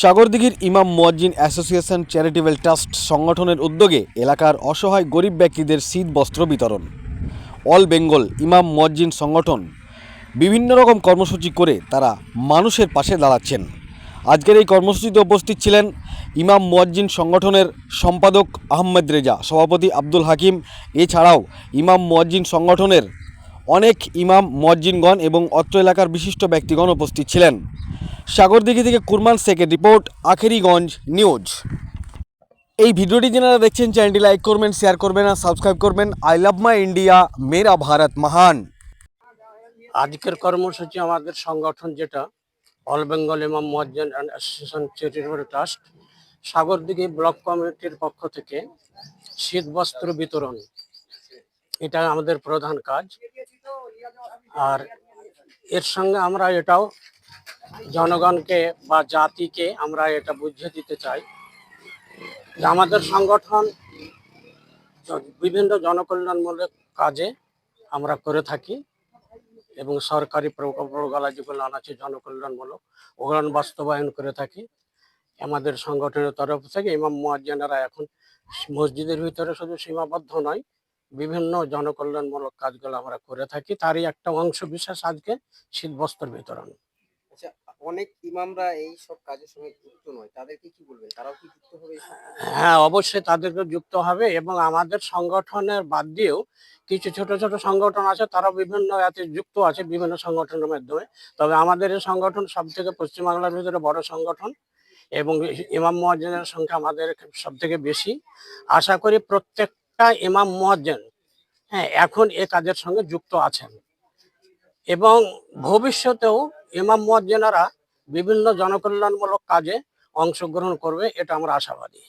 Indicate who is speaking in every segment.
Speaker 1: সাগরদিঘির ইমাম মুয়াজ্জিন association charitable trust সংগঠনের উদ্যোগে এলাকার অসহায় গরিব ব্যক্তিদের শীত বস্ত্র বিতরণ। অল বেঙ্গল ইমাম মুয়াজ্জিন সংগঠন বিভিন্ন রকম কর্মসূচি করে তারা মানুষের পাশে দাঁড়াচ্ছেন। আজকের এই কর্মসূচিতে উপস্থিত ছিলেন ইমাম মুয়াজ্জিন সংগঠনের সম্পাদক আহমেদ রেজা, সভাপতি আব্দুল হাকিম। এছাড়াও ইমাম মুয়াজ্জিন সংগঠনের অনেক ইমাম মুয়াজ্জিনগণ এবং অত্র এলাকার বিশিষ্ট ব্যক্তিগণ উপস্থিত ছিলেন। সাগরদিঘি থেকে কুরমান শেখের রিপোর্ট, আখেরিগঞ্জ নিউজ। এই ভিডিওটি যারা দেখছেন, চ্যানেলটি লাইক করবেন, শেয়ার করবেন আর সাবস্ক্রাইব করবেন। আই লাভ মাই ইন্ডিয়া, মেরা ভারত মহান।
Speaker 2: আজকের কর্মসূচি আমাদের সংগঠন যেটা, অল বেঙ্গল ইমাম মুয়াজ্জিন and association charitable trust, Sagardighi block কমিটির পক্ষ থেকে শীত বস্ত্র বিতরণ। এটা আমাদের প্রধান কাজ। আর এর সঙ্গে আমরা এটাও জনগণকে বা জাতিকে আমরা এটা বুঝিয়ে দিতে চাই যে আমাদের সংগঠন বিভিন্ন জনকল্যাণমূলক কাজে আমরা করে থাকি এবং সরকারি প্রকল্পগুলো যেগুলো আছে, জনকল্যাণমূলক ওগুলো বাস্তবায়ন করে থাকি। আমাদের সংগঠনের তরফ থেকে ইমাম মুয়াজ্জিনেরা এখন মসজিদের ভিতরে শুধু সীমাবদ্ধ নয়, বিভিন্ন জনকল্যাণমূলক কাজগুলো আমরা করে থাকি। তারই একটা অংশ বিশেষ আজকে শীত বস্ত্র বিতরণ।
Speaker 3: অনেক ইমামরা এই সব কাজের সঙ্গে যুক্ত নয়। তাদেরকে কি বলবেন? তারাও কি যুক্ত হবে?
Speaker 2: হ্যাঁ অবশ্যই তাদেরকে যুক্ত হবে এবং আমাদের সংগঠনের বাদ দিয়েও কিছু ছোট ছোট সংগঠন আছে তারা বিভিন্ন এতে যুক্ত আছে বিভিন্ন সংগঠনের মাধ্যমে। তবে আমাদের এই সংগঠন সব থেকে পশ্চিমবাংলার ভিতরে বড় সংগঠন এবং ইমাম মুয়াজ্জিনের সংখ্যা আমাদের সব থেকে বেশি। আশা করি প্রত্যেকটা ইমাম মুয়াজ্জিন হ্যাঁ এখন এ কাজের সঙ্গে যুক্ত আছেন। এবং ভবিষ্যতেও ইমাম মুয়াজ্জিনেরা বিভিন্ন জনকল্যাণমূলক কাজে অংশগ্রহণ করবে এটা আমরা আশাবাদী।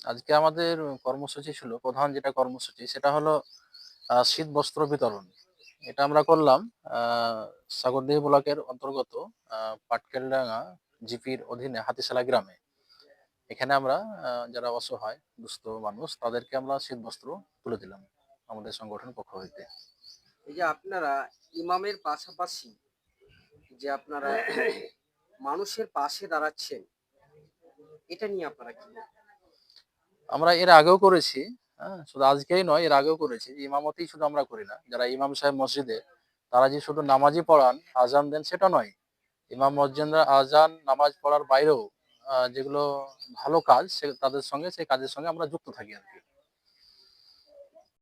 Speaker 4: আজকে আমাদের কর্মসূচি ছিল প্রধান যেটা কর্মসূচি সেটা হলো শীত বস্ত্র বিতরণ। এটা আমরা করলাম আহ, সাগরদিঘি ব্লকের অন্তর্গত পাটকেলডাঙ্গা জিপির অধীনে হাতিশালা গ্রামে। এখানে আমরা যারা অসহায় দুস্থ মানুষ তাদেরকে আমরা শীত বস্ত্র তুলে দিলাম আমাদের সংগঠন পক্ষ হইতে।
Speaker 3: এই যে আপনারা ইমামের পাশাপাশি যে আপনারা মানুষের পাশে দাঁড়াচ্ছেন, এটা নিয়ে আপনারা কি?
Speaker 4: আমরা এর আগেও করেছি হ্যাঁ শুধু আজকেই নয়, এর আগেও করেছি, ইমামতেই শুধু আমরা করি না। যারা ইমাম সাহেব মসজিদে, তারা যে শুধু নামাজি পড়ান, আজান দেন, সেটা নয়। ইমাম মসজিদরা আজান, নামাজ পড়ার বাইরেও যেগুলো ভালো কাজ, সে তাদের সঙ্গে, সেই কাজের সঙ্গে আমরা যুক্ত থাকি আর কি।